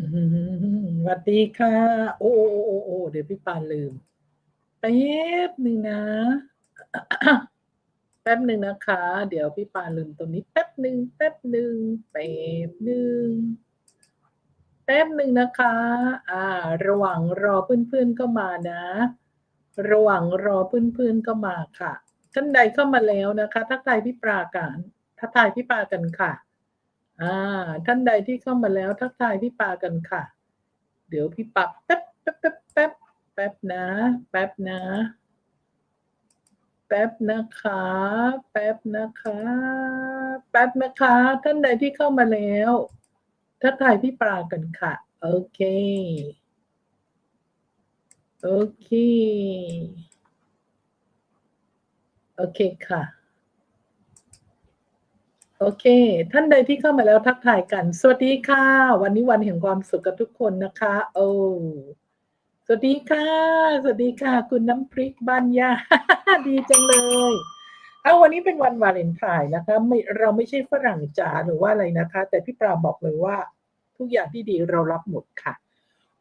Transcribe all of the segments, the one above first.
สวัสดีค่ะ โอ้โอ้โอ้โอเดี๋ยวพี่ปานลืมแป๊บหนึ่งนะแป๊บหนึ่งนะคะ เดี๋ยวพี่ปานลืมตรงนี้แป๊บหนึ่งแป๊บหนึ่งแป๊บหนึ่งแป๊บหนึ่งนะคะ อ่า ระหว่างรอเพื่อนๆก็มานะ ระหว่างรอเพื่อนๆก็มาค่ะท่านใดเข้ามาแล้วนะคะทักทายพี่ปราการทักทายพี่ปากันค่ะ อ่า ท่านใดที่เข้ามาแล้วทักทายพี่ปากันค่ะ เดี๋ยวพี่ปักแป๊บแป๊บแป๊บแป๊บแป๊บนะ แป๊บนะ แป๊บนะคะ แป๊บนะคะ แป๊บนะคะ ท่านใดที่เข้ามาแล้วทักทายพี่ปากันค่ะ โอเค โอเค โอเคค่ะ โอเค ท่านใดที่เข้ามาแล้วทักทายกัน สวัสดีค่ะ วันนี้วันแห่งความสุขกับทุกคนนะคะ โอ้สวัสดีค่ะ สวัสดีค่ะ คุณน้ำพริกบ้านยาดีจังเลยเอาวันนี้เป็นวันวาเลนไทน์นะคะไม่เราไม่ใช่ฝรั่งจ๋าหรือว่าอะไรนะคะ แต่พี่ปราบอกเลยว่า ทุกอย่างที่ดีเรารับหมดค่ะ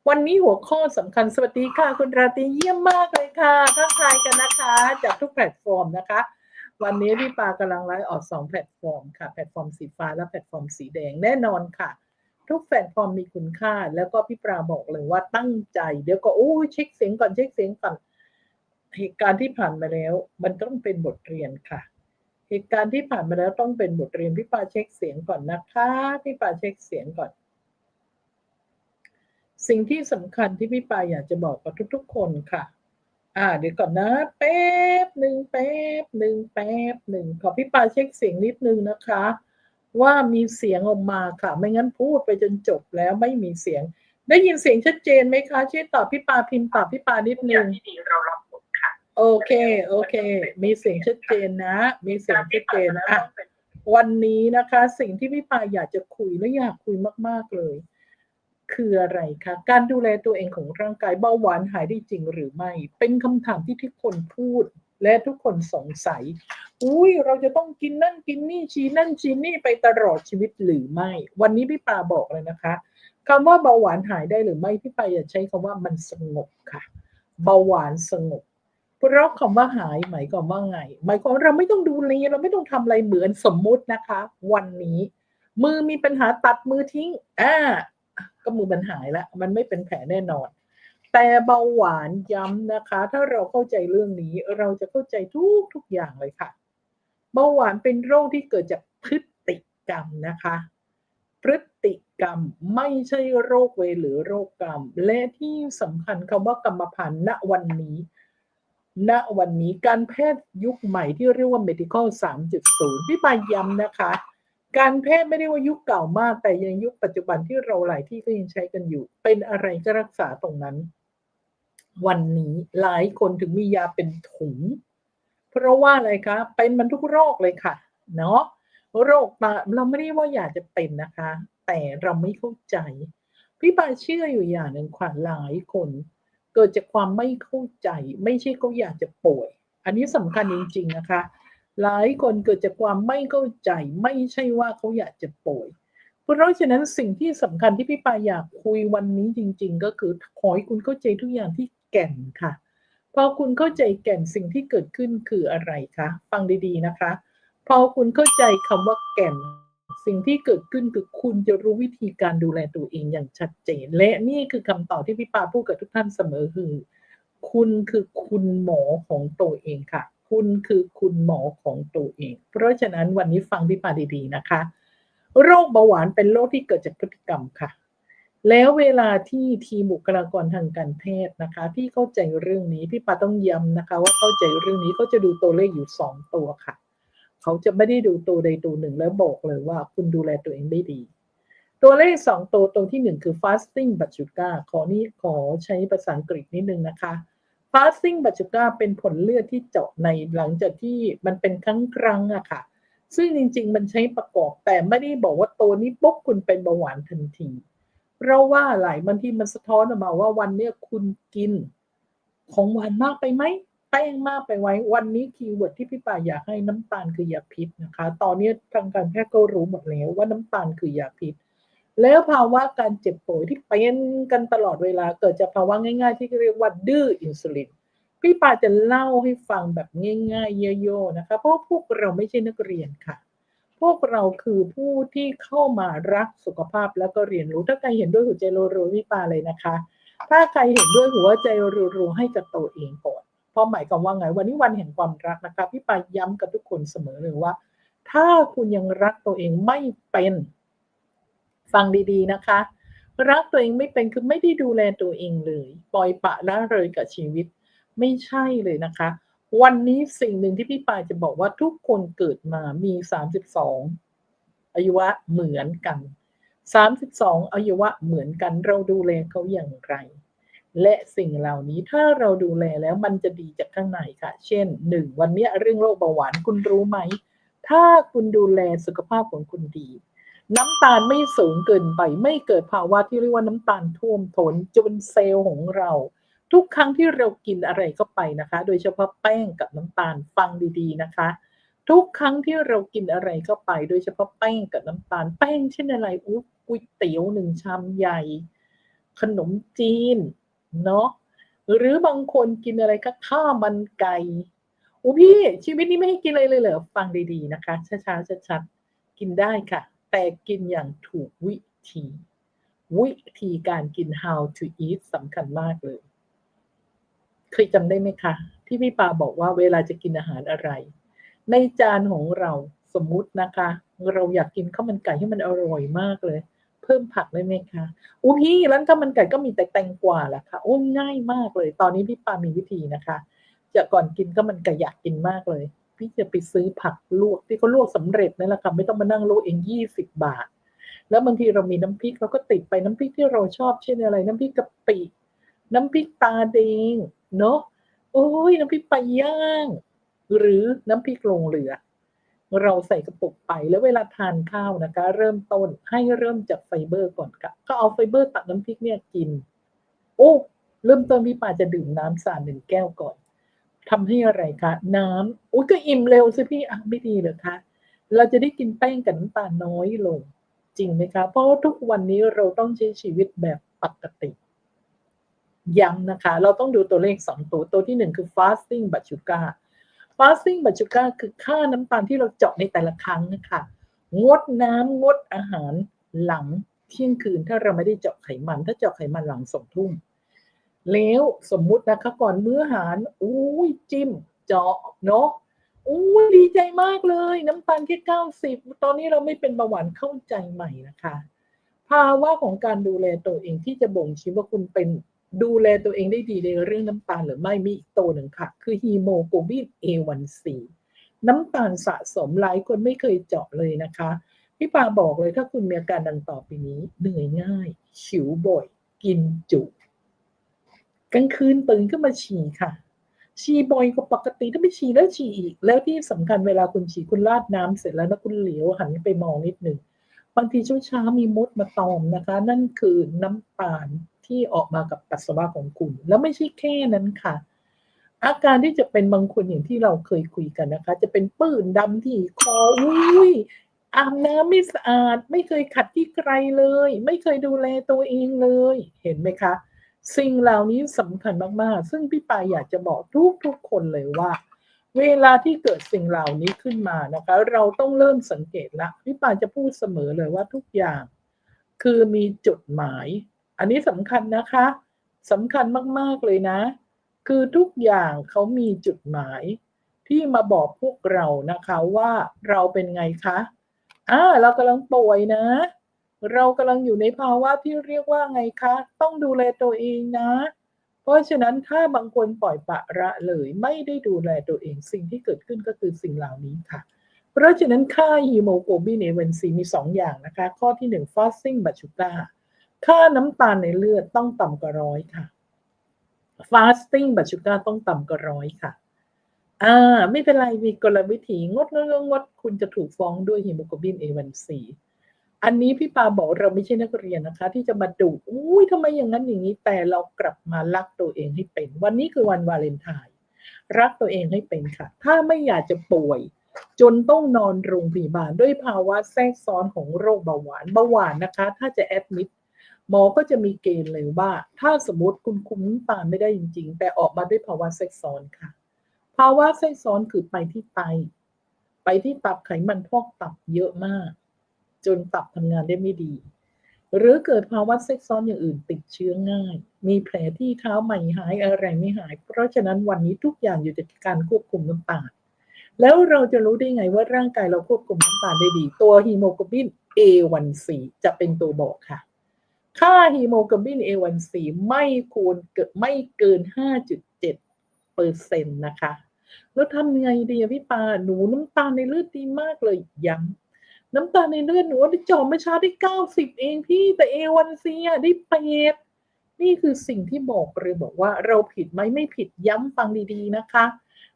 วันนี้หัวข้อสำคัญสวัสดีค่ะ คุณราตรีเยี่ยมมากเลยค่ะทักทายกันนะคะ จากทุกแพลตฟอร์มนะคะ วันนี้พี่ปากำลังไลฟ์ออกสองแพลตฟอร์มค่ะ แพลตฟอร์มสีฟ้าและแพลตฟอร์มสีแดงแน่นอนค่ะ ทุกแพลตฟอร์มมีคุณค่า แล้วก็พี่ปราบอกเลยว่าตั้งใจ เดี๋ยวก็โอ้เช็คเสียงก่อนเช็คเสียงก่อนเหตุการณ์ที่ผ่านมาแล้ว มันต้องเป็นบทเรียนค่ะ เหตุการณ์ที่ผ่านมาแล้วต้องเป็นบทเรียนพี่ปาเช็คเสียงก่อนนะคะพี่ปาเช็คเสียงก่อน สิ่งที่สำคัญที่พี่ปาอยากจะบอกกับทุก ๆ คนค่ะ อ่าเดี๋ยวก่อนนะแป๊บหนึ่งแป๊บหนึ่งแป๊บหนึ่งขอพี่ปาเช็คเสียงนิดนึงนะคะ ว่ามีเสียงออกมาค่ะ ไม่งั้นพูดไปจนจบแล้วไม่มีเสียง ได้ยินเสียงชัดเจนไหมคะช่วยตอบพี่ปาพิมพ์ตอบพี่ปานิดนึงที่ดีเรารับหมดค่ะโอเคโอเค มีเสียงชัดเจนนะ มีเสียงชัดเจนอะวันนี้นะคะ สิ่งที่พี่ปาอยากจะคุยและอยากคุยมาก ๆเลย คืออะไรคะการดูแลตัวเองของร่างกายเบาหวานหายได้จริงหรือไม่ เป็นคำถามที่ทุกคนพูดและทุกคนสงสัย อุ้ยเราจะต้องกินนั่นกินนี่ชีนั่นชีนี่ไปตลอดชีวิตหรือไม่ วันนี้พี่ปาบอกเลยนะคะคำว่าเบาหวานหายได้หรือไม่พี่ปาอยากใช้คำว่ามันสงบค่ะ เบาหวานสงบเพราะคำว่าหายหมายความว่าไง หมายความว่าเราไม่ต้องดูแลเราไม่ต้องทำอะไรเหมือนสมมุตินะคะ วันนี้ มือมีปัญหาตัดมือทิ้งอ่า ก็มือมันหายแล้ว มันไม่เป็นแผลแน่นอน แต่เบาหวานย้ำนะคะ ถ้าเราเข้าใจเรื่องนี้เราจะเข้าใจทุกทุกอย่างเลยค่ะ เบาหวานเป็นโรคที่เกิดจากพฤติกรรมนะคะ พฤติกรรมไม่ใช่โรคเวรหรือโรคกรรม และที่สำคัญคำว่ากรรมพันธุ์ณวันนี้ณวันนี้การแพทย์ยุคใหม่ที่เรียกว่า medical 3.0 พี่ปาย้ำนะคะ การแพทย์ไม่ได้ว่ายุคเก่ามาก แต่ยังยุคปัจจุบันที่เราหลายที่ก็ยังใช้กันอยู่ เป็นอะไรก็รักษาตรงนั้น วันนี้หลายคนถึงมียาเป็นถุง เพราะว่าอะไรคะ เป็นมันทุกโรคเลยค่ะ เนาะโรคตาเราไม่ได้ว่าอยากจะเป็นนะคะ แต่เราไม่เข้าใจ พี่ปาเชื่ออยู่อย่างหนึ่งขวัญหลายคน เกิดจากความไม่เข้าใจ ไม่ใช่เขาอยากจะป่วย อันนี้สำคัญจริง ๆ นะคะ หลายคนเกิดจากความไม่เข้าใจไม่ใช่ว่าเขาอยากจะป่วย เพราะฉะนั้นสิ่งที่สำคัญที่พี่ปาอยากคุยวันนี้จริง ๆ ก็คือขอให้คุณเข้าใจทุกอย่างที่แก่นค่ะ พอคุณเข้าใจแก่นสิ่งที่เกิดขึ้นคืออะไรคะ ฟังดีๆนะคะ พอคุณเข้าใจคำว่าแก่น สิ่งที่เกิดขึ้นคือคุณจะรู้วิธีการดูแลตัวเองอย่างชัดเจน และนี่คือคำตอบที่พี่ปาพูดกับทุกท่านเสมอคือ คุณคือคุณหมอของตัวเองค่ะ คุณคือคุณหมอของตัวเอง เพราะฉะนั้นวันนี้ฟังพี่ปาดีๆนะคะ โรคเบาหวานเป็นโรคที่เกิดจากพฤติกรรมค่ะ แล้วเวลาที่ทีมบุคลากรทางการแพทย์นะคะ ที่เข้าใจเรื่องนี้พี่ปาต้องย้ำนะคะ ว่าเข้าใจเรื่องนี้เขาจะดูตัวเลขอยู่สองตัวค่ะ เขาจะไม่ได้ดูตัวใดตัวหนึ่งแล้วบอกเลยว่าคุณดูแลตัวเองได้ดีตัวเลขสองตัวตัวที่หนึ่งคือ fasting b a c h u g a ขอนี้ขอใช้ภาษาอังกฤษนิดนึงนะคะ fasting b a c h u g a เป็นผลเลือดที่เจาะในหลังจากที่มันเป็นครั้งครั้งอะค่ะ ซึ่งจริง ๆ มันใช้ประกอบแต่ไม่ได้บอกว่าตัวนี้ปุ๊บคุณเป็นเบาหวานทันที เพราะว่าหลายบางทีมันสะท้อนออกมาว่าวันเนี้ยคุณกิน ของหวานมากไปไหมแป้งมากไปไว้ วันนี้คีย์เวิร์ดที่พี่ป่าอยากให้น้ำตาลคือยาพิษนะคะ ตอนนี้ทางการแพทย์ก็รู้หมดแล้วว่าน้ำตาลคือยาพิษ แล้วภาวะการเจ็บป่วยที่เป็นกันตลอดเวลาเกิดจากภาวะง่าย ๆ ที่เรียกว่าดื้ออินซูลินพี่ปาจะเล่าให้ฟังแบบง่ายๆเยอะๆนะคะ เพราะพวกเราไม่ใช่นักเรียนค่ะ พวกเราคือผู้ที่เข้ามารักสุขภาพแล้วก็เรียนรู้ถ้าใครเห็นด้วยหัวใจรัวๆพี่ปาเลยนะคะ ถ้าใครเห็นด้วยหัวใจรัวๆให้กับตัวเองก่อนเพราะหมายความว่าไงวันนี้วันแห่งความรักนะคะพี่ปาย้ำกับทุกคนเสมอเลยว่า ถ้าคุณยังรักตัวเองไม่เป็น ฟังดีๆนะคะ รักตัวเองไม่เป็นคือไม่ได้ดูแลตัวเองเลยปล่อยปะละเลยกับชีวิต ไม่ใช่เลยนะคะ วันนี้สิ่งหนึ่งที่พี่ปายจะบอกว่าทุกคนเกิดมามี32อายุวะเหมือนกัน32อายุวะเหมือนกันเราดูแลเขาอย่างไร และสิ่งเหล่านี้ถ้าเราดูแลแล้วมันจะดีจากข้างในค่ะ เช่นหนึ่งวันนี้เรื่องโรคเบาหวานคุณรู้ไหม ถ้าคุณดูแลสุขภาพของคุณดี น้ำตาลไม่สูงเกินไป ไม่เกิดภาวะที่เรียกว่าน้ำตาลท่วมท้นจนเซลล์ของเรา ทุกครั้งที่เรากินอะไรเข้าไปนะคะ โดยเฉพาะแป้งกับน้ำตาลฟังดีๆนะคะ ทุกครั้งที่เรากินอะไรเข้าไป โดยเฉพาะแป้งกับน้ำตาลแป้งเช่นอะไรอุ๊ยก๋วยเตี๋ยวหนึ่งชามใหญ่ ขนมจีนเนาะหรือบางคนกินอะไรก็ข้าวมันไก่อู้พี่ชีวิตนี้ไม่ให้กินอะไรเลยเหรอฟังดีๆนะคะช้าๆชัดๆกินได้ค่ะ แต่กินอย่างถูกวิธี วิธีการกิน how to eat สำคัญมากเลย เคยจำได้ไหมคะ ที่พี่ปาบอกว่าเวลาจะกินอาหารอะไร ในจานของเราสมมุตินะคะ เราอยากกินข้าวมันไก่ให้มันอร่อยมากเลย เพิ่มผักได้ไหมคะอู้พี่ร้านข้าวมันไก่ก็มีแต่แตงกวาแหละค่ะโอ้ง่ายมากเลย ตอนนี้พี่ปามีวิธีนะคะ จะก่อนกินข้าวมันไก่อยากกินมากเลย พี่จะไปซื้อผักลวกที่เขาลวกสำเร็จนั่นแหละค่ะไม่ต้องมานั่งลวกเองยี่สิบบาท แล้วบางทีเรามีน้ำพริกเราก็ติดไปน้ำพริกที่เราชอบเช่นอะไร น้ำพริกกะปิ น้ำพริกตาแดงเนาะโอ้ยน้ำพริกปลาย่าง หรือน้ำพริกลงเรือ เราใส่กระปุกไปแล้วเวลาทานข้าวนะคะ เริ่มต้นให้เริ่มจากไฟเบอร์ก่อนค่ะก็เอาไฟเบอร์ตักน้ำพริกเนี่ยกิน โอ้เริ่มต้นพี่ปาจะดื่มน้ำสาดหนึ่งแก้วก่อน ทำให้อะไรคะน้ำอุ้ยก็อิ่มเร็วสิพี่อะไม่ดีเหรอคะเราจะได้กินแป้งกับน้ำตาลน้อยลง จริงไหมคะ เพราะทุกวันนี้เราต้องใช้ชีวิตแบบปกติย้ำนะคะ เราต้องดูตัวเลขสองตัวตัวที่หนึ่งคือ fasting blood sugar fasting blood sugar คือค่าน้ำตาลที่เราเจาะในแต่ละครั้งนะคะงดน้ำงดอาหารหลังเที่ยงคืนถ้าเราไม่ได้เจาะไขมัน ถ้าเจาะไขมันหลังสองทุ่ม แล้วสมมุตินะคะก่อนมื้ออาหารอุ้ยจิ้มเจาะเนาะอุ้ยดีใจมากเลย น้ำตาลแค่เก้าสิบตอนนี้เราไม่เป็นเบาหวานเข้าใจใหม่นะคะ ภาวะของการดูแลตัวเองที่จะบ่งชี้ว่าคุณเป็นดูแลตัวเองได้ดีในเรื่องน้ำตาลหรือไม่มีอีกตัวหนึ่งค่ะ คือฮีโมโกลบิน A1C น้ำตาลสะสมหลายคนไม่เคยเจาะเลยนะคะ พี่ปาบอกเลยถ้าคุณมีอาการดังต่อไปนี้ เหนื่อยง่ายฉิวบ่อย กินจุ กลางคืนตื่นขึ้นมาฉี่ค่ะ ฉี่บ่อยกว่าปกติถ้าไม่ฉี่แล้วฉี่อีก แล้วที่สำคัญเวลาคุณฉี่คุณราดน้ำเสร็จแล้วนะคุณเหลียวหันไปมองนิดหนึ่งบางทีเช้าๆมีมดมาตอมนะคะ นั่นคือน้ำตาลที่ออกมากับปัสสาวะของคุณ แล้วไม่ใช่แค่นั้นค่ะ อาการที่จะเป็นบางคนอย่างที่เราเคยคุยกันนะคะ จะเป็นปื้นดำที่คออุ้ยอาบน้ำไม่สะอาด ไม่เคยขัดที่ไกลเลย ไม่เคยดูแลตัวเองเลย เห็นไหมคะ สิ่งเหล่านี้สำคัญมากๆ ซึ่งพี่ปายอยากจะบอกทุกๆคนเลยว่า เวลาที่เกิดสิ่งเหล่านี้ขึ้นมานะคะ เราต้องเริ่มสังเกตละพี่ปายจะพูดเสมอเลยว่าทุกอย่าง คือมีจุดหมาย อันนี้สำคัญนะคะสำคัญมากๆเลยนะ คือทุกอย่างเขามีจุดหมาย ที่มาบอกพวกเรานะคะว่าเราเป็นไงคะอ่าเรากำลังป่วยนะ เรากำลังอยู่ในภาวะที่เรียกว่าไงคะ ต้องดูแลตัวเองนะ เพราะฉะนั้นถ้าบางคนปล่อยปะละเลยไม่ได้ดูแลตัวเอง สิ่งที่เกิดขึ้นก็คือสิ่งเหล่านี้ค่ะ เพราะฉะนั้นค่าฮีโมโกลบิน A1C มี 2 อย่างนะคะ ข้อที่ 1 fasting blood sugar ค่าน้ำตาลในเลือดต้องต่ำกว่าร้อยค่ะ fasting blood sugar ต้องต่ำกว่าร้อยค่ะอ่าไม่เป็นไรมีกลวิธีงดงดงด คุณจะถูกฟ้องด้วยฮีโมโกลบิน A1C อันนี้พี่ปาบอกเราไม่ใช่นักเรียนนะคะ ที่จะมาดูอุ้ยทำไมอย่างนั้นอย่างนี้ แต่เรากลับมารักตัวเองให้เป็น วันนี้คือวันวาเลนไทน์รักตัวเองให้เป็นค่ะ ถ้าไม่อยากจะป่วย จนต้องนอนโรงพยาบาลด้วยภาวะแทรกซ้อนของโรคเบาหวานเบาหวานนะคะ ถ้าจะแอดมิดหมอก็จะมีเกณฑ์เลยว่า ถ้าสมมติคุณคุมน้ำตาลไม่ได้จริง ๆ แต่ออกมาด้วยภาวะแทรกซ้อนค่ะ ภาวะแทรกซ้อนคือไปที่ไตไปที่ตับไขมันพอกตับเยอะมาก จนตับทำงานได้ไม่ดี หรือเกิดภาวะแทรกซ้อนอย่างอื่นติดเชื้อง่าย มีแผลที่เท้าใหม่หายอะไรไม่หาย เพราะฉะนั้นวันนี้ทุกอย่างอยู่ในการควบคุมน้ำตาลแล้วเราจะรู้ได้ไงว่าร่างกายเราควบคุมน้ำตาลได้ดี ตัวฮีโมโกลบิน A1C จะเป็นตัวบอกค่ะ ค่าฮีโมโกลบิน A1C ไม่ควรเกินไม่เกิน 5.7เปอร์เซ็นต์นะคะ แล้วทำไงดีพี่ปาหนูน้ำตาลในเลือดดีมากเลยย้ำ น้ำตาในเลือดหนูได้จอมเมื่อเช้าได้เก้าสิบเองพี่แต่ A1C อะได้แปดนี่คือสิ่งที่บอกเลยบอกว่าเราผิดไหมไม่ผิดย้ำฟังดีๆนะคะ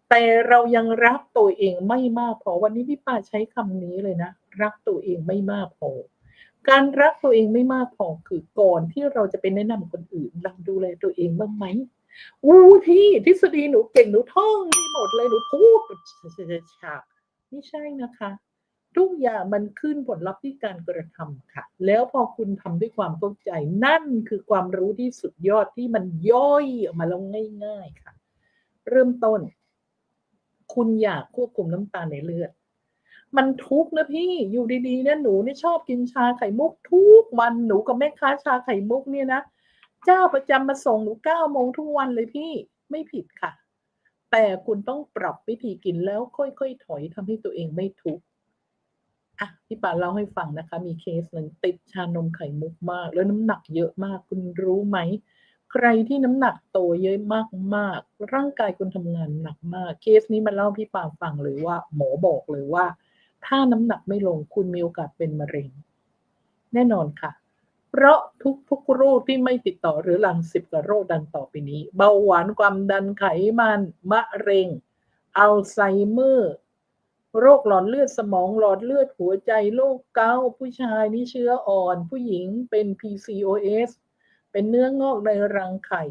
แต่เรายังรักตัวเองไม่มากพอวันนี้พี่ป้าใช้คำนี้เลยนะ รักตัวเองไม่มากพอการรักตัวเองไม่มากพอคือก่อนที่เราจะไปแนะนำคนอื่นเราดูแลตัวเองบ้างไหมอู้พี่ทฤษฎีหนูเก่งหนูท่องไม่หมดเลยหนูพูดฉากไม่ใช่นะคะ ทุกอย่างมันขึ้นผลลัพธ์ที่การกระทำค่ะ แล้วพอคุณทำด้วยความเข้าใจ นั่นคือความรู้ที่สุดยอดที่มันย่อยออกมาแล้วง่าย ๆค่ะ เริ่มต้น คุณอยากควบคุมน้ำตาลในเลือด มันทุกข์นะพี่อยู่ดีๆเนี่ยหนูเนี่ยชอบกินชาไข่มุกทุกวันหนูกับแม่ค้าชาไข่มุกเนี่ยนะเจ้าประจำมาส่งหนูเก้าโมงทุกวันเลยพี่ไม่ผิดค่ะ แต่คุณต้องปรับวิธีกินแล้วค่อยๆถอยทำให้ตัวเองไม่ทุกข์ อะพี่ปาเล่าให้ฟังนะคะ มีเคสหนึ่งติดชานมไข่มุกมาก แล้วน้ำหนักเยอะมากคุณรู้ไหม ใครที่น้ำหนักโตเยอะมากๆร่างกายคุณทำงานหนักมาก เคสนี้มาเล่าพี่ปาฟังเลยว่า หมอบอกเลยว่า ถ้าน้ำหนักไม่ลงคุณมีโอกาสเป็นมะเร็ง แน่นอนค่ะ เพราะทุกทุกโรคที่ไม่ติดต่อหรือหลังสิบกว่าโรคดังต่อไปนี้ เบาหวานความดันไขมันมะเร็งอัลไซเมอร์ โรคหลอดเลือดสมองหลอดเลือดหัวใจโรคเกาต์ผู้ชายนี่เชื้ออ่อน ผู้หญิงเป็น PCOS เป็นเนื้องอกในรังไข่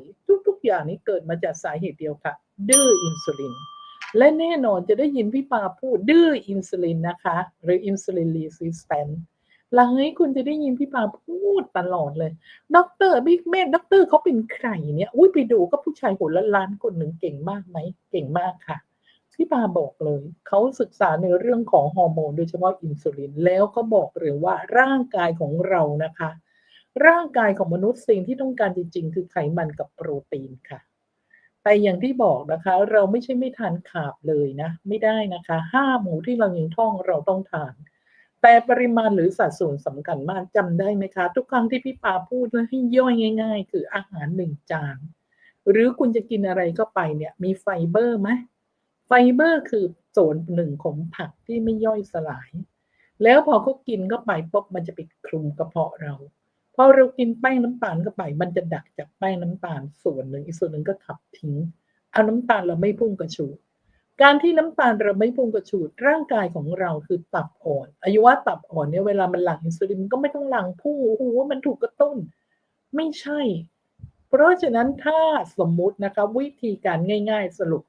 ทุกๆ อย่างนี้เกิดมาจากสาเหตุเดียวค่ะ ดื้ออินซูลิน และแน่นอนจะได้ยินพี่ปาพูดดื้ออินซูลินนะคะ หรืออินซูลินรีสิสแตนหลังนี้คุณจะได้ยินพี่ปาพูดตลอดเลยด็อกเตอร์บิ๊กแม่ด็อกเตอร์เขาเป็นใครเนี่ย อุ้ยไปดูก็ผู้ชายหัวละล้านคนหนึ่งเก่งมากไหมเก่งมากค่ะ พี่ปาบอกเลย เขาศึกษาในเรื่องของฮอร์โมนโดยเฉพาะอินซูลิน แล้วก็บอกเลยว่าร่างกายของเรานะคะ ร่างกายของมนุษย์สิ่งที่ต้องการจริง ๆ คือไขมันกับโปรตีนค่ะ แต่อย่างที่บอกนะคะ เราไม่ใช่ไม่ทานขาบเลยนะ ไม่ได้นะคะห้าหมูที่เรายังท่องเราต้องทาน แต่ปริมาณหรือสัดส่วนสำคัญมากจำได้ไหมคะ ทุกครั้งที่พี่ปาพูดแล้วให้ย่อยง่าย ๆ คืออาหารหนึ่งจานหรือคุณจะกินอะไรก็ไปเนี่ยมีไฟเบอร์ไหม เบอร์คือส่วนหนึ่งของผักที่ไม่ย่อยสลาย แล้วพอเขากินเข้าไปปุ๊บมันจะไปคลุมกระเพาะเราพอเรากินแป้งน้ำตาลเข้าไปมันจะดักจากแป้งน้ำตาลส่วนหนึ่งอีกส่วนหนึ่งก็ขับทิ้งเอาน้ำตาลเราไม่พุ่งกระชูดการที่น้ำตาลเราไม่พุ่งกระชูดร่างกายของเราคือตับอ่อนอายุว่าตับอ่อนเนี่ยเวลามันหลั่งอินซูลินมันก็ไม่ต้องหลั่งพุ่งโอ้โหมันถูกกระตุ้น ไม่ใช่ เพราะฉะนั้นถ้าสมมุตินะคะวิธีการง่าย ๆ สรุป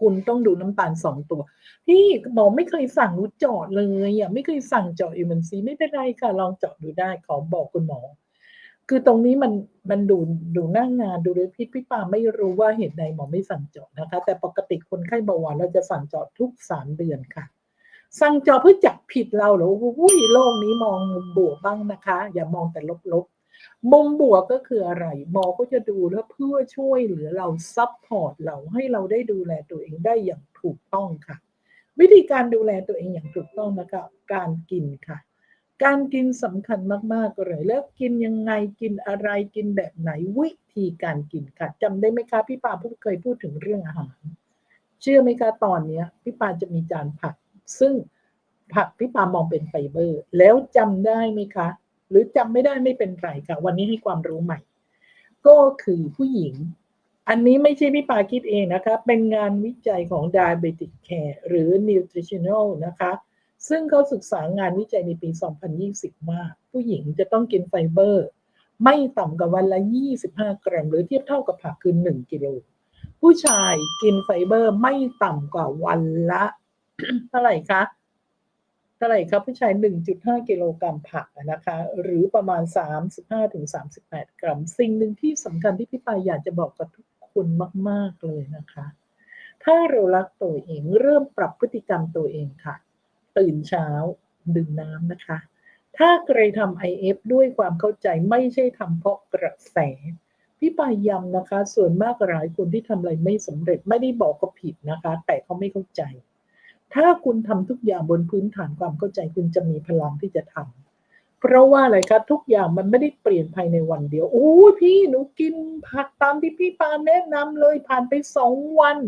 คุณต้องดูน้ำตาลสองตัว พี่หมอไม่เคยสั่งรู้เจาะเลยอะไม่เคยสั่งเจาะเอมันซีไม่เป็นไรค่ะ ลองเจาะดูได้ขอบอกคุณหมอ คือตรงนี้มันมันดูดูหน้างงานดูด้วยพี่พี่ปาไม่รู้ว่าเหตุใดหมอไม่สั่งเจาะนะคะ แต่ปกติคนไข้เบาหวานเราจะสั่งเจาะทุกสามเดือนค่ะสั่งเจาะเพื่อจับผิดเราหรออุ้ยโลกนี้มองบวกบ้างนะคะ อย่ามองแต่ลบๆ มุมบวกก็คืออะไรหมอก็จะดูแล้วเพื่อช่วยเหลือเราซับพอร์ตเราให้เราได้ดูแลตัวเองได้อย่างถูกต้องค่ะ วิธีการดูแลตัวเองอย่างถูกต้องนะคะการกินค่ะ การกินสำคัญมากๆเลยแล้วกินยังไงกินอะไรกินแบบไหนวิธีการกินค่ะจำได้ไหมคะพี่ปาพูดเคยพูดถึงเรื่องอาหาร เชื่อไหมคะตอนเนี้ยพี่ปาจะมีจานผัก ซึ่งผักพี่ปามองเป็นไฟเบอร์ แล้วจำได้ไหมคะ หรือจำไม่ได้ไม่เป็นไรค่ะวันนี้ให้ความรู้ใหม่ ก็คือผู้หญิง อันนี้ไม่ใช่พี่ปาคิดเองนะคะ เป็นงานวิจัยของ Diabetic Care หรือ Nutritional นะคะ ซึ่งเขาศึกษางานวิจัยในปี 2020 ว่าผู้หญิงจะต้องกินไฟเบอร์ ไม่ต่ำกว่าวันละ 25 กรัม หรือเทียบเท่ากับผักคือ 1 กิโล ผู้ชายกินไฟเบอร์ไม่ต่ำกว่าวันละเท่าไหร่คะ เท่าไหร่ครับผู้ชาย 1.5 กิโลกรัมผักนะคะ หรือประมาณ 35-38 กรัม สิ่งหนึ่งที่สำคัญที่พี่ปายอยากจะบอกกับทุกคนมาก ๆ เลยนะคะ ถ้าเรารักตัวเองเริ่มปรับพฤติกรรมตัวเองค่ะ ตื่นเช้าดื่มน้ำนะคะ ถ้าใครทำ IF ด้วยความเข้าใจไม่ใช่ทำเพราะกระแสพี่ปายย้ำนะคะ ส่วนมากหลายคนที่ทำอะไรไม่สำเร็จไม่ได้บอกก็ผิดนะคะ แต่เขาไม่เข้าใจ ถ้าคุณทำทุกอย่างบนพื้นฐานความเข้าใจคุณจะมีพลังที่จะทำเพราะว่าอะไรคะทุกอย่างมันไม่ได้เปลี่ยนภายในวันเดียว โอ้ยพี่หนูกินผักตามที่พี่ปาแนะนำเลยผ่านไปสองวัน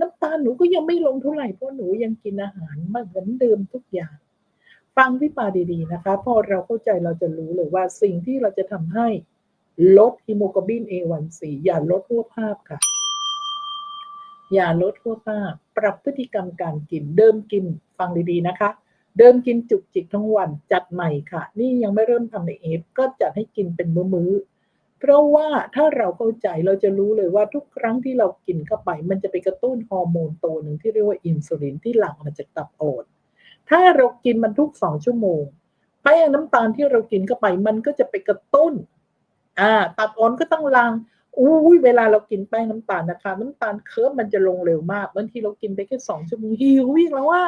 น้ำตาลหนูก็ยังไม่ลงเท่าไหร่เพราะหนูยังกินอาหารเหมือนเดิมทุกอย่าง ฟังพี่ปาดีๆนะคะพอเราเข้าใจเราจะรู้เลยว่าสิ่งที่เราจะทำให้ลดฮีโมโกลบิน A1C อย่าลดทั่วภาพค่ะ อย่าลดทั่วภาปรับพฤติกรรมการกิน เดิมกินฟังดีๆนะคะ เดิมกินจุกจิกทั้งวันจัดใหม่ค่ะ นี่ยังไม่เริ่มทำในเอฟก็จัดให้กินเป็นมื้อๆเพราะว่าถ้าเราเข้าใจเราจะรู้เลยว่าทุกครั้งที่เรากินเข้าไป มันจะไปกระตุ้นฮอร์โมนตัวหนึ่งที่เรียกว่าอินซูลินที่หลั่งมาจากตับอ่อนถ้าเรากินมันทุกสองชั่วโมงแป้งน้ำตาลที่เรากินเข้าไป มันก็จะไปกระตุ้นอ่าตับอ่อนก็ต้องลัง อุ้ยเวลาเรากินแป้งน้ำตาลนะคะ น้ำตาลเคิร์ฟมันจะลงเร็วมากบางทีเรากินไปแค่สองชั่วโมงหิววิ่งแล้วว่า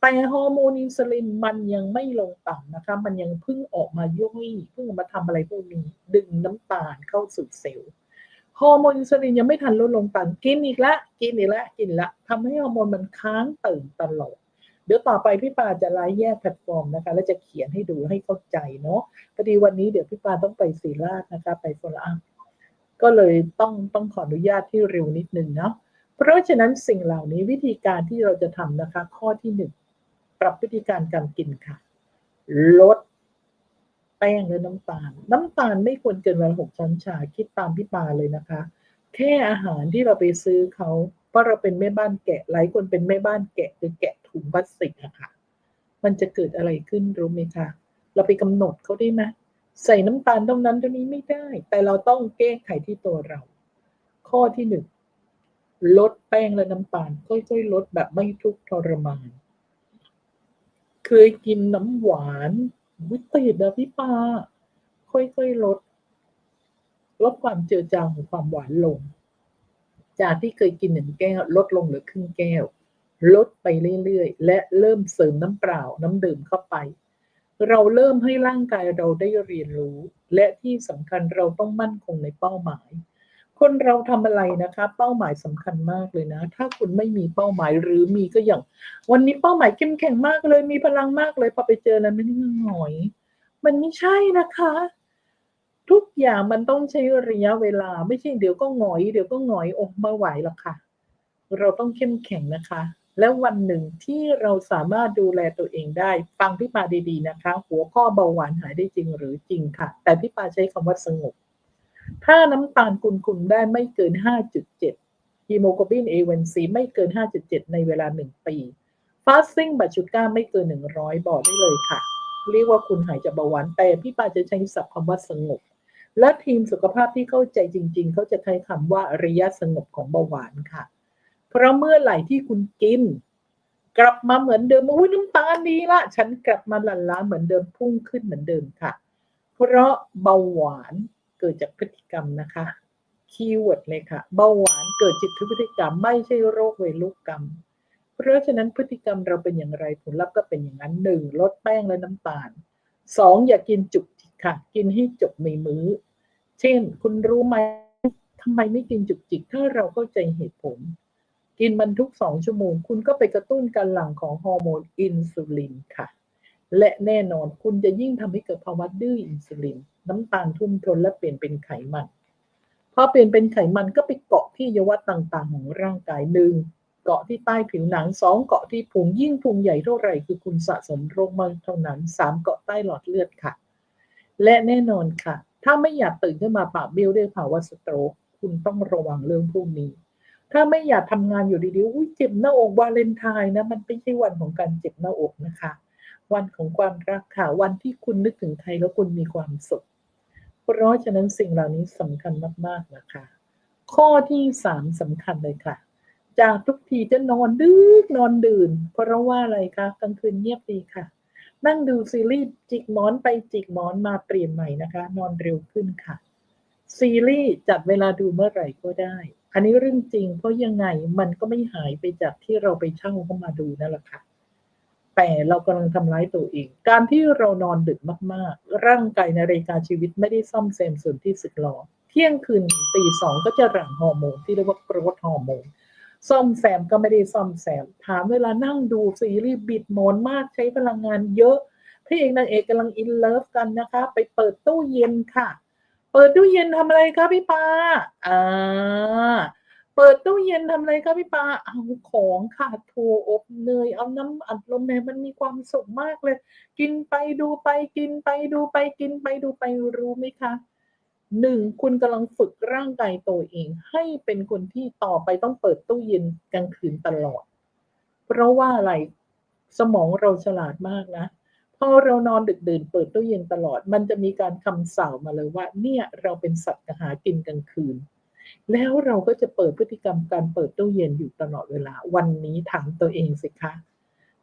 แต่ฮอร์โมนอินซูลินมันยังไม่ลงต่ำนะคะ มันยังเพิ่งออกมาย่อยเพิ่งมาทำอะไรพวกนี้ดึงน้ำตาลเข้าสู่เซลล์ฮอร์โมนอินซูลินยังไม่ทันลดลงต่ำกินอีกละกินอีกละกินละทำให้ฮอร์โมนมันค้างตื่นตลอดเดี๋ยวต่อไปพี่ปาจะไลฟ์แยกแพลตฟอร์มนะคะ แล้วจะเขียนให้ดูให้เข้าใจเนาะพอดีวันนี้เดี๋ยวพี่ปาต้องไปศรีราชนะคะ ไปโฟลอัพ ก็เลยต้องต้องขออนุญาตที่เร็วนิดนึงเนาะเพราะฉะนั้นสิ่งเหล่านี้วิธีการที่เราจะทำนะคะ ข้อที่หนึ่งปรับวิธีการการกินค่ะ ลดแป้งและน้ำตาล น้ำตาลไม่ควรเกินวันหกช้อนชาคิดตามพี่ปาเลยนะคะ แค่อาหารที่เราไปซื้อเขาเพราะเราเป็นแม่บ้านแกะหลายคนเป็นแม่บ้านแกะคือแกะถุงพลาสติกอะค่ะ มันจะเกิดอะไรขึ้นรู้ไหมคะเราไปกำหนดเขาได้ไหม ใส่น้ำตาลตรงนั้นตรงนี้ไม่ได้ แต่เราต้องแก้ไขที่ตัวเรา ข้อที่หนึ่งลดแป้งและน้ำตาลค่อยๆลดแบบไม่ทุกข์ทรมาน เคยกินน้ำหวานวิติดนะพี่ปาค่อยๆลด ลดความเจือจางของความหวานลง จากที่เคยกินหนึ่งแก้ว ลดลงเหลือครึ่งแก้ว ลดไปเรื่อยๆ และเริ่มเสริมน้ำเปล่า น้ำดื่มเข้าไป เราเริ่มให้ร่างกายเราได้เรียนรู้ และที่สำคัญเราต้องมั่นคงในเป้าหมาย คนเราทำอะไรนะคะ เป้าหมายสำคัญมากเลยนะ ถ้าคุณไม่มีเป้าหมายหรือมีก็อย่าง วันนี้เป้าหมายเข้มแข็งมากเลย มีพลังมากเลยพอไปเจอแล้วมันหงอย มันไม่ใช่นะคะ ทุกอย่างมันต้องใช้ระยะเวลา ไม่ใช่เดี๋ยวก็หงอย เดี๋ยวก็หงอยโอ้ไม่ไหวหรอกค่ะ เราต้องเข้มแข็งนะคะ แล้ววันหนึ่งที่เราสามารถดูแลตัวเองได้ ฟังพี่ปาดีๆนะคะ หัวข้อเบาหวานหายได้จริงหรือจริงค่ะ แต่พี่ปาใช้คำว่าสงบ ถ้าน้ำตาลคุณคุมได้ไม่เกิน 5.7ฮีโมโกลบิน A1C ไม่เกิน 5.7 ในเวลา 1 ปี fasting บัตชูก้าไม่เกิน 100 บอกได้เลยค่ะ เรียกว่าคุณหายจากเบาหวานแต่พี่ปาจะใช้ศัพท์คำว่าสงบ และทีมสุขภาพที่เข้าใจจริง ๆ เขาจะใช้คำว่าระยะสงบของเบาหวานค่ะ เพราะเมื่อไหร่ที่คุณกิน กลับมาเหมือนเดิมอุ้ยน้ำตาลดีละ ฉันกลับมาหลั่นล้าเหมือนเดิมพุ่งขึ้นเหมือนเดิมค่ะ เพราะเบาหวานเกิดจากพฤติกรรมนะคะคีย์เวิร์ดเลยค่ะ เบาหวานเกิดจากพฤติกรรมไม่ใช่โรคเวรุกรรม เพราะฉะนั้นพฤติกรรมเราเป็นอย่างไรผลลัพธ์ก็เป็นอย่างนั้นหนึ่งลดแป้งและน้ำตาลสองอย่ากินจุกจิกค่ะ กินให้จบในมื้อ เช่น คุณรู้ไหมทำไมไม่กินจุกจิกถ้าเราเข้าใจเหตุผล กินมันทุกสองชั่วโมง คุณก็ไปกระตุ้นการหลั่งของฮอร์โมนอินซูลินค่ะ และแน่นอนคุณจะยิ่งทำให้เกิดภาวะดื้ออินซูลิน น้ำตาลทุ่มทนและเปลี่ยนเป็นไขมันพอเปลี่ยนเป็นไขมันก็ไปเกาะที่อวัยวะต่างๆ ของร่างกายหนึ่งเกาะที่ใต้ผิวหนังสองเกาะที่พุงยิ่งพุงใหญ่เท่าไหร่คือคุณสะสมโรคมากเท่านั้นสามเกาะใต้หลอดเลือดค่ะ และแน่นอนค่ะ ถ้าไม่อยากตื่นขึ้นมาปากเบี้ยวด้วยภาวะสโตรกคุณต้องระวังเรื่องพวกนี้ ถ้าไม่อยากทำงานอยู่ดีๆอุ้ยเจ็บหน้าอกวาเลนไทน์นะมันไม่ใช่วันของการเจ็บหน้าอกนะคะ วันของความรักค่ะวันที่คุณนึกถึงใครแล้วคุณมีความสุข เพราะฉะนั้นสิ่งเหล่านี้สำคัญมากๆนะคะ ข้อที่สามสำคัญเลยค่ะ จากทุกทีจะนอนดึกนอนดื่น เพราะว่าอะไรคะกลางคืนเงียบดีค่ะ นั่งดูซีรีส์จิกหมอนไปจิกหมอนมาเปลี่ยนใหม่นะคะ นอนเร็วขึ้นค่ะ ซีรีส์จัดเวลาดูเมื่อไหร่ก็ได้ อันนี้เรื่องจริงเพราะยังไงมันก็ไม่หายไปจากที่เราไปเช่าเข้ามาดูนั่นแหละค่ะแต่เรากำลังทำร้ายตัวเอง การที่เรานอนดึกมาก ๆ ร่างกายในาฬิกาชีวิตไม่ได้ซ่อมแซมส่วนที่สึกหรอเที่ยงคืนตีสองก็จะหลั่งฮอร์โมนที่เรียกว่าโกรทฮอร์โมนซ่อมแซมก็ไม่ได้ซ่อมแซม ถามเวลานั่งดูซีรีส์บิดหมอนมากใช้พลังงานเยอะพระเอกนางเอกกำลังอินเลิฟกันนะคะ ไปเปิดตู้เย็นค่ะ เปิดตู้เย็นทำอะไรคะพี่ปาอ่าเปิดตู้เย็นทำอะไรคะพี่ปาเอาของค่ะโถอบเนยเอาน้ำอัดลมแม่มันมีความสุขมากเลย กินไปดูไปกินไปดูไปกินไปดูไปรู้ไหมคะหนึ่งคุณกำลังฝึกร่างกายตัวเอง ให้เป็นคนที่ต่อไปต้องเปิดตู้เย็นกลางคืนตลอด เพราะว่าอะไรสมองเราฉลาดมากนะ พอเรานอนดึกดื่นเปิดตู้เย็นตลอด มันจะมีการคำสั่งมาเลยว่า เนี่ยเราเป็นสัตว์หากินกลางคืน แล้วเราก็จะเปิดพฤติกรรมการเปิดตู้เย็นอยู่ตลอดเวลา วันนี้ถามตัวเองสิคะ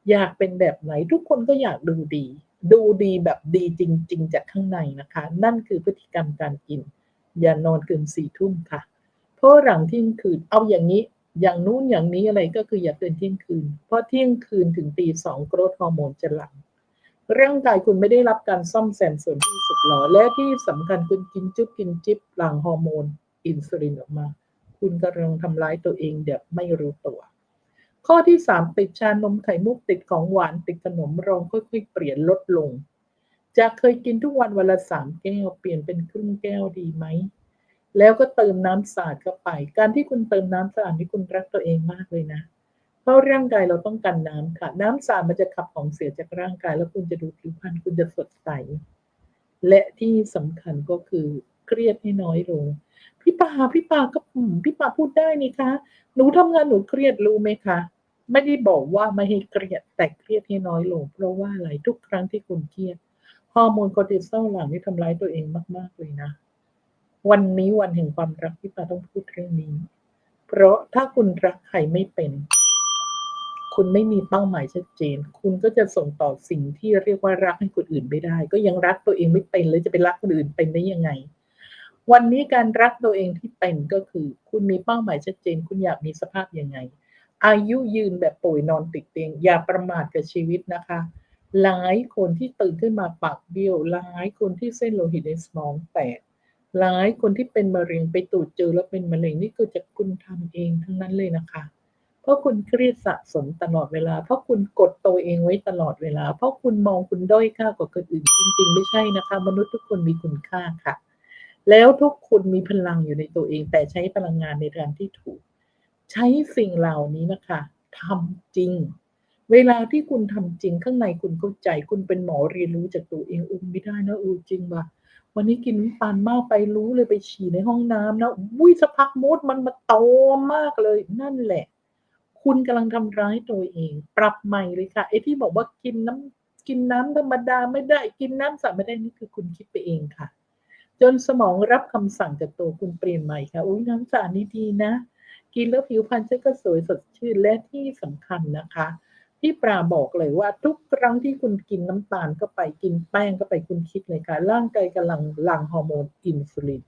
อยากเป็นแบบไหนทุกคนก็อยากดูดี ดูดีแบบดีจริง ๆ จากข้างในนะคะ นั่นคือพฤติกรรมการกิน อย่านอนเกินสี่ทุ่มค่ะ เพราะหลังเที่ยงคืนเอาอย่างนี้ อย่างนู้นอย่างนี้อะไรก็คืออย่าเกินเที่ยงคืน เพราะเที่ยงคืนถึงตีสองโกรทฮอร์โมนจะหลั่ง ร่างกายคุณไม่ได้รับการซ่อมแซมส่วนที่สึกหรอ และที่สำคัญคุณกินจุ๊บกินจิ๊บหลั่งฮอร์โมน อินซูลินออกมา คุณกำลังทำร้ายตัวเองแบบไม่รู้ตัว ข้อที่สามติดชานมไข่มุกติดของหวานติดขนมรองค่อยๆเปลี่ยนลดลงจากเคยกินทุกวันวันละสามแก้วเปลี่ยนเป็นครึ่งแก้วดีไหมแล้วก็เติมน้ำสะอาดเข้าไป การที่คุณเติมน้ำสะอาดนี่คุณรักตัวเองมากเลยนะ เพราะร่างกายเราต้องการน้ำค่ะ น้ำสะอาดมันจะขับของเสียจากร่างกาย แล้วคุณจะดูผิวพรรณคุณจะสดใส และที่สำคัญก็คือเครียดให้น้อยลง พี่ปาพี่ปาก็พี่ปาพูดได้นี่คะ หนูทำงานหนูเครียดรู้ไหมคะ ไม่ได้บอกว่าไม่ให้เครียด แต่เครียดให้น้อยลง เพราะว่าอะไรทุกครั้งที่คุณเครียดฮอร์โมนคอร์ติซอลหลังนี่ทำร้ายตัวเองมาก ๆ เลยนะ วันนี้วันแห่งความรักพี่ปาต้องพูดเรื่องนี้ เพราะถ้าคุณรักใครไม่เป็น คุณไม่มีเป้าหมายชัดเจน คุณก็จะส่งต่อสิ่งที่เรียกว่ารักให้คนอื่นไม่ได้ ก็ยังรักตัวเองไม่เป็นเลยจะไปรักคนอื่นเป็นได้ยังไง วันนี้การรักตัวเองที่เป็นก็คือ คุณมีเป้าหมายชัดเจน คุณอยากมีสภาพยังไง อายุยืนแบบป่วยนอนติดเตียง อย่าประมาทกับชีวิตนะคะ หลายคนที่ตื่นขึ้นมาปากเบี้ยว หลายคนที่เส้นโลหิตในสมองแตกหลายคนที่เป็นมะเร็งไปตรวจเจอแล้วเป็นมะเร็งนี่คือจากคุณทำเองทั้งนั้นเลยนะคะ เพราะคุณเครียดสะสมตลอดเวลา เพราะคุณกดตัวเองไว้ตลอดเวลา เพราะคุณมองคุณด้อยค่ากว่าคนอื่น จริง ๆ ไม่ใช่นะคะ มนุษย์ทุกคนมีคุณค่าค่ะ แล้วทุกคนมีพลังอยู่ในตัวเอง แต่ใช้พลังงานในทางที่ถูก ใช้สิ่งเหล่านี้นะคะทำจริง เวลาที่คุณทำจริงข้างในคุณเข้าใจ คุณเป็นหมอเรียนรู้จากตัวเองอุ้มไม่ได้นะออจริงว่ะวันนี้กินน้ำตาลมากไปรู้เลยไปฉี่ในห้องน้ำนะอุ้ยสักพักมดมันมาโตมากเลยนั่นแหละ คุณกำลังทำร้ายตัวเอง ปรับใหม่เลยค่ะไอ้ที่บอกว่ากินน้ำกินน้ำธรรมดาไม่ได้ กินน้ำสะไม่ได้นี่คือคุณคิดไปเองค่ะ จนสมองรับคำสั่งจากตัวคุณเปลี่ยนใหม่ค่ะอุ้ยน้ำสะนี่ดีนะ กินแล้วผิวพรรณฉันก็สวยสดชื่นและที่สำคัญนะคะพี่ปราบอกเลยว่าทุกครั้งที่คุณกินน้ำตาลก็ไปกินแป้งก็ไปคุณคิดเลยค่ะ ร่างกายกำลังหลั่งฮอร์โมนอินซูลิน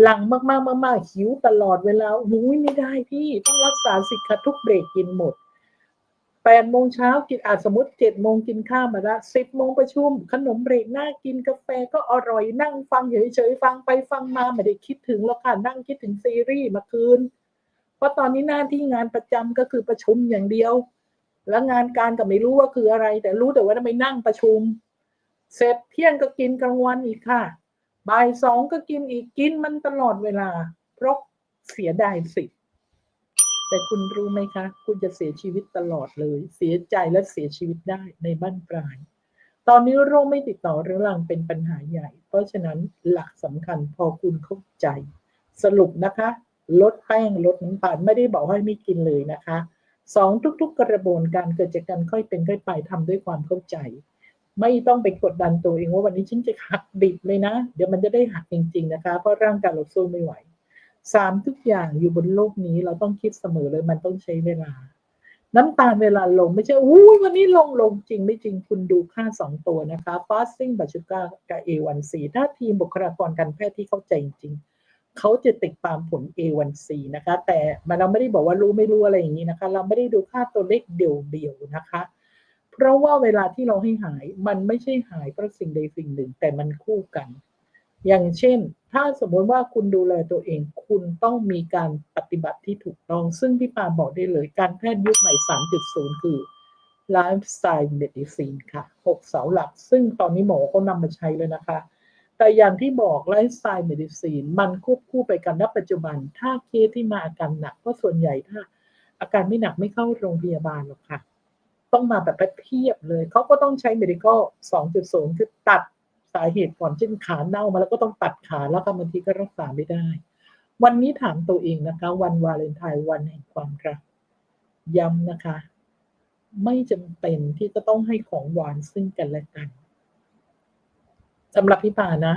หลังมากๆมากๆหิวตลอดเวลาหุยไม่ได้พี่ต้องรักษาสิคะทุกเบรกกินหมดแปดโมงเช้ากินอาจสมมติเจ็ดโมงกินข้าวมาละสิบโมงประชุม ขนมเบรกหน้ากินกาแฟก็อร่อยนั่งฟังเฉยๆฟังไปฟังมาไม่ได้คิดถึงแล้วค่ะนั่งคิดถึงซีรีส์มาคืน เพราะตอนนี้หน้าที่งานประจำก็คือประชุมอย่างเดียว แล้วงานการก็ไม่รู้ว่าคืออะไร แต่รู้แต่ว่าต้องไปนั่งประชุม เสร็จเที่ยงก็กินกลางวันอีกค่ะ บ่ายสองก็กินอีกกินมันตลอดเวลา เพราะเสียดายสิทธิ์แต่คุณรู้ไหมคะ คุณจะเสียชีวิตตลอดเลย เสียใจและเสียชีวิตได้ในบ้านปลาย ตอนนี้โรคไม่ติดต่อเรื้อรังเป็นปัญหาใหญ่ เพราะฉะนั้นหลักสำคัญพอคุณเข้าใจ สรุปนะคะ ลดแป้งลดน้ำตาลไม่ได้บอกให้ไม่กินเลยนะคะสองทุกๆกระบวนการเกิดจากการค่อยเป็นค่อยไปทำด้วยความเข้าใจ ไม่ต้องไปกดดันตัวเองว่าวันนี้ฉันจะหักดิบเลยนะ เดี๋ยวมันจะได้หักจริง ๆนะคะ เพราะร่างกายเราสู้ไม่ไหวสามทุกอย่างอยู่บนโลกนี้เราต้องคิดเสมอเลยมันต้องใช้เวลา น้ำตาลเวลาลงไม่ใช่อู้วันนี้ลงลงจริงไม่จริงคุณดูค่าสองตัวนะคะ fasting บัชุก้ากับ A1C ถ้าทีมบุคลากรการแพทย์ที่เข้าใจจริงเขาจะติดตามผล A1C นะคะ แต่เราไม่ได้บอกว่ารู้ไม่รู้อะไรอย่างนี้นะคะ เราไม่ได้ดูค่าตัวเลขเดี่ยวๆนะคะ เพราะว่าเวลาที่เราให้หายมันไม่ใช่หายเพราะสิ่งใดสิ่งหนึ่งแต่มันคู่กัน อย่างเช่น ถ้าสมมติว่าคุณดูแลตัวเอง คุณต้องมีการปฏิบัติที่ถูกต้อง ซึ่งพี่ปาบอกได้เลยการแพทย์ยุคใหม่ 3.0 คือ Lifestyle Medicine ค่ะ 6 เสาหลัก ซึ่งตอนนี้หมอก็นำมาใช้เลยนะคะ แต่อย่างที่บอก Lifestyle Medicine มันควบคู่ไปกันณปัจจุบัน ถ้าเคสที่มาอาการหนักก็ส่วนใหญ่ถ้าอาการไม่หนักไม่เข้าโรงพยาบาลหรอกค่ะ ต้องมาแบบเพียบเลย เขาก็ต้องใช้ medical 2.0 คือตัดสาเหตุก่อนเช่นขาเน่ามาแล้วก็ต้องตัดขาแล้วก็บางทีก็รักษาไม่ได้ วันนี้ถามตัวเองนะคะ วันวาเลนไทน์วันแห่งความรักย้ำนะคะ ไม่จำเป็นที่จะต้องให้ของหวานซึ่งกันและกันสำหรับพี่ปานะ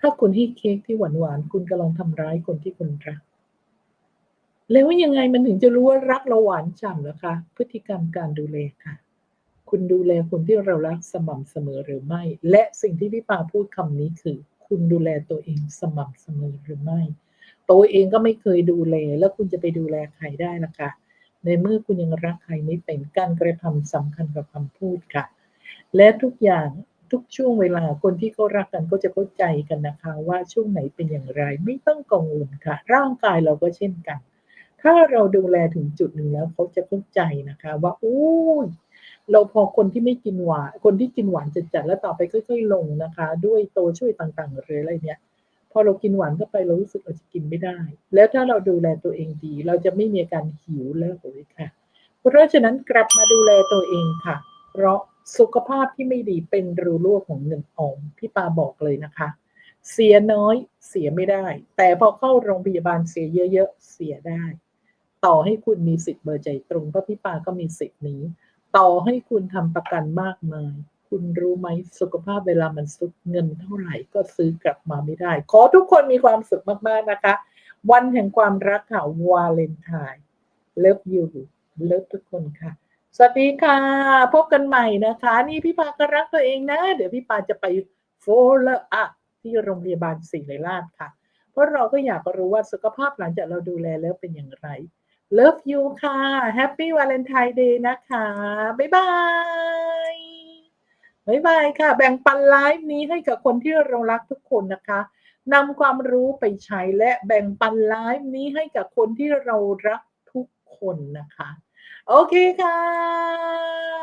ถ้าคุณให้เค้กที่หวานหวานๆคุณกำลังทำร้ายคนที่คุณรัก แล้วยังไงมันถึงจะรู้ว่ารักเราหวานฉ่ำนะคะ พฤติกรรมการดูแลค่ะ คุณดูแลคนที่เรารักสม่ำเสมอหรือไม่ และสิ่งที่พี่ปาพูดคำนี้คือ คุณดูแลตัวเองสม่ำเสมอหรือไม่ ตัวเองก็ไม่เคยดูแล แล้วคุณจะไปดูแลใครได้ล่ะคะในเมื่อคุณยังรักใครไม่เป็นการกระทำสำคัญกับคำพูดค่ะ และทุกอย่างทุกช่วงเวลาคนที่เขารักกันก็จะเข้าใจกันนะคะ ว่าช่วงไหนเป็นอย่างไรไม่ต้องกังวลค่ะ ร่างกายเราก็เช่นกัน ถ้าเราดูแลถึงจุดหนึ่งแล้วเขาจะเข้าใจนะคะ ว่าอู้ยเราพอคนที่ไม่กินหวาน คนที่กินหวานจัดๆแล้วต่อไปค่อยๆลงนะคะ ด้วยตัวช่วยต่างๆหรืออะไรเนี่ย พอเรากินหวานเข้าไปเรารู้สึกเราจะกินไม่ได้ แล้วถ้าเราดูแลตัวเองดี เราจะไม่มีอาการหิวแล้วเลยค่ะ เพราะฉะนั้นกลับมาดูแลตัวเองค่ะ เพราะสุขภาพที่ไม่ดีเป็นรูรั่วของเงินออมพี่ปาบอกเลยนะคะ เสียน้อยเสียไม่ได้ แต่พอเข้าโรงพยาบาลเสียเยอะ ๆ เสียได้ ต่อให้คุณมีสิทธิ์เบอร์ใจตรงพระพี่ปาก็มีสิทธิ์นี้ ต่อให้คุณทำประกันมากมาย คุณรู้ไหมสุขภาพเวลามันสุดเงินเท่าไหร่ก็ซื้อกลับมาไม่ได้ ขอทุกคนมีความสุขมากๆนะคะ วันแห่งความรักค่ะวาเลนไทน์เลิฟยูเลิฟทุกคนค่ะ สวัสดีค่ะ พบกันใหม่นะคะ นี่พี่ปาก็รักตัวเองนะ เดี๋ยวพี่ปาจะไป follow up ที่โรงพยาบาลศิริราชค่ะ เพราะเราก็อยากรู้ว่าสุขภาพหลังจากเราดูแลแล้วเป็นอย่างไร Love you ค่ะ Happy Valentine Day นะคะ บ๊ายบายบ๊ายบายค่ะ แบ่งปันไลฟ์นี้ให้กับคนที่เรารักทุกคนนะคะนำความรู้ไปใช้และแบ่งปันไลฟ์นี้ให้กับคนที่เรารักทุกคนนะคะ โอเคค่ะ